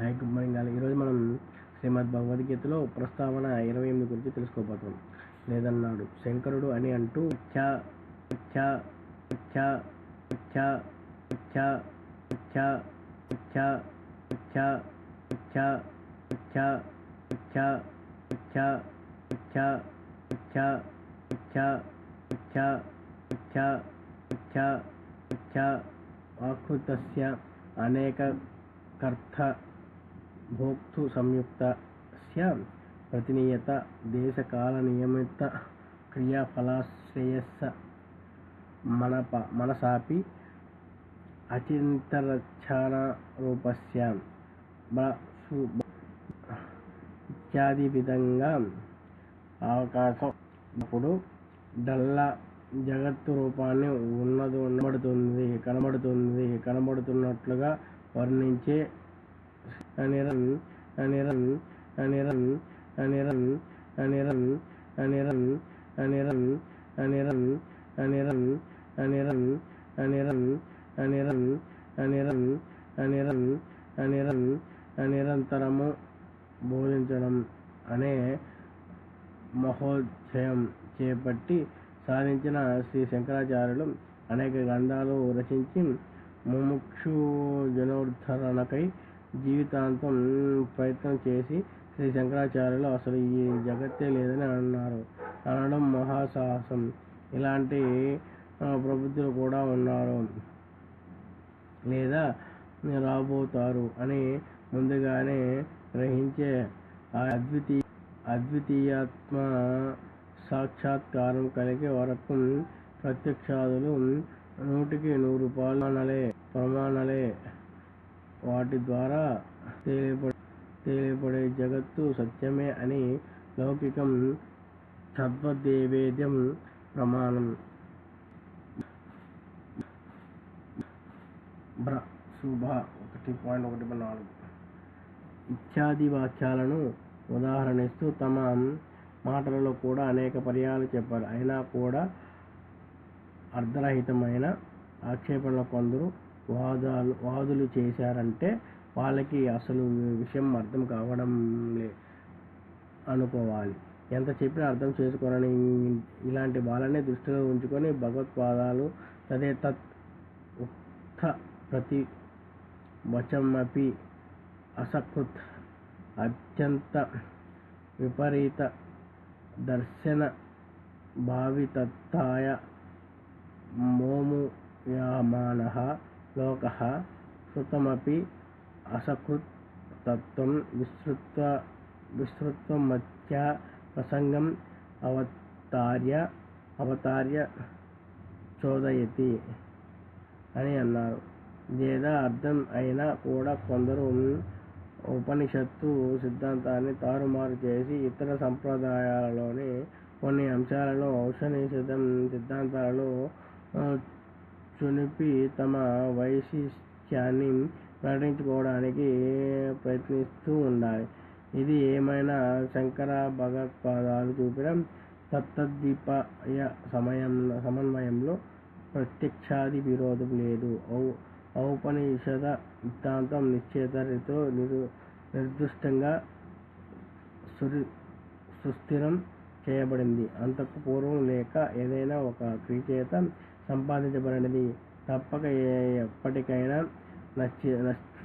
Hi good morning గాలి ఈరోజు మనం శ్రీమద్ భగవద్గీతలో ప్రస్తావన ఇరవై ఎనిమిది గురించి తెలుసుకోబోతాం లేదన్నాడు శంకరుడు అని అంటూ చ చ చ చ చ చ చ చ చ చ చ చ చ చ చ చ చ చ ఆకృతస్య అనేక కర్త భోక్తృ సంయుక్తస్య ప్రతినియత దేశకాల నియమిత క్రియాఫలాశ్రేయస్స మనప మనసాపి అచింతరక్షణ రూపస్య ఇత్యాది విధంగా అవకాశం ఇప్పుడు డల్లా జగత్తు రూపాన్ని ఉన్నది ఉండబడుతుంది కనబడుతుంది కనబడుతున్నట్లుగా వర్ణించే అనిరన్ అనిరన్ అనిరన్ అనిరన్ అనిరన్ అనిరన్ అనిరన్ అనిరన్ అనిరన్ అనిరన్ అనిరన్ అనిరన్ అనిరన్ అనిరన్ అనిరన్ అనిరంతరము బోధించడం అనే మహోధ్యయం చేపట్టి సాధించిన శ్రీ శంకరాచార్యులు అనేక గ్రంథాలు రచించి ముముక్షు జనోద్ధరణకై జీవితాంతం ప్రయత్నం చేసి శ్రీ శంకరాచార్యులు అసలు ఈ జగత్తే లేదని అన్నారు. అనడం మహాసాహసం. ఇలాంటి ఆ, ప్రబుద్ధులు కూడా ఉన్నారు. లేదా రాబోతారు అని ముందుగానే గ్రహించే ఆ అద్వితీయ అద్వితీయాత్మ సాక్షాత్కారం కలిగే వరకు ప్రత్యక్షాదులు నూటికి నూరు పాలనలే ప్రమాణలే వాటి ద్వారా తెలియబడే జగత్తు సత్యమే అని లౌకికం తత్వదేవేద్యం ప్రమాణం. బ్ర శుభ ఒకటి పాయింట్ ఒకటి నాలుగు. ఇత్యాది వాక్యాలను ఉదాహరణిస్తూ తమ మాటలలో కూడా అనేక పర్యాలు చెప్పారు. అయినా కూడా అర్ధరహితమైన ఆక్షేపణలు కొందరు వాదాలు వాదులు చేశారంటే వాళ్ళకి అసలు విషయం అర్థం కావడం లే అనుకోవాలి. ఎంత చెప్పినా అర్థం చేసుకోరని ఇలాంటి వాళ్ళనే దృష్టిలో ఉంచుకొని భగవత్పాదాలు తదే తత్ ఉక్త ప్రతి వచమపి అసకృత్ అత్యంత విపరీత దర్శన భావితత్తాయ మోముయామాన లోక శృతమపి అసకృత్ తత్వం విస్తృత విస్తృత్వమత్య ప్రసంగం అవతార్య అవతార్య చోదయతి అని అన్నారు. లేదా అర్థం అయినా కూడా కొందరు ఉపనిషత్తు సిద్ధాంతాన్ని తారుమారు చేసి ఇతర సంప్రదాయాలలోని కొన్ని అంశాలను ఔషధనిషిధం సిద్ధాంతాలను ఆ, చునిపి తమ వైశిష్ట్యాన్ని ప్రకటించుకోవడానికి ప్రయత్నిస్తూ ఉండాలి. ఇది ఏమైనా శంకర భగవత్పాదాలు చూపిన తత్తద్విపయ సమయం సమన్వయంలో ప్రత్యక్షాది విరోధం లేదు. ఔ ఔపనిషద సిద్ధాంతం నిశ్చేత నిరు నిర్దిష్టంగా సురి సుస్థిరం చేయబడింది. అంతకు పూర్వం లేక ఏదైనా ఒక క్రియచేత సంపాదించబడినది. తప్పక ఏ- ఎప్పటికైనా నచ్చి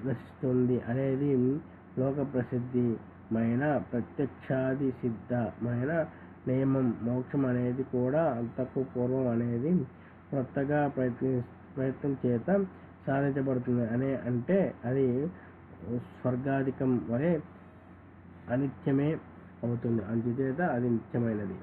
నశిస్తుంది అనేది లోక ప్రసిద్ధిమైన ప్రత్యక్షాది సిద్ధమైన నియమం మోక్షం అనేది కూడా అంతకు పూర్వం అనేది కొత్తగా ప్రయత్ని ప్రయత్నం చేత సాధించబడుతుంది అనే అంటే అది స్వర్గాధికం వలె అనిత్యమే అవుతుంది. అందుచేత అది నిత్యమైనది.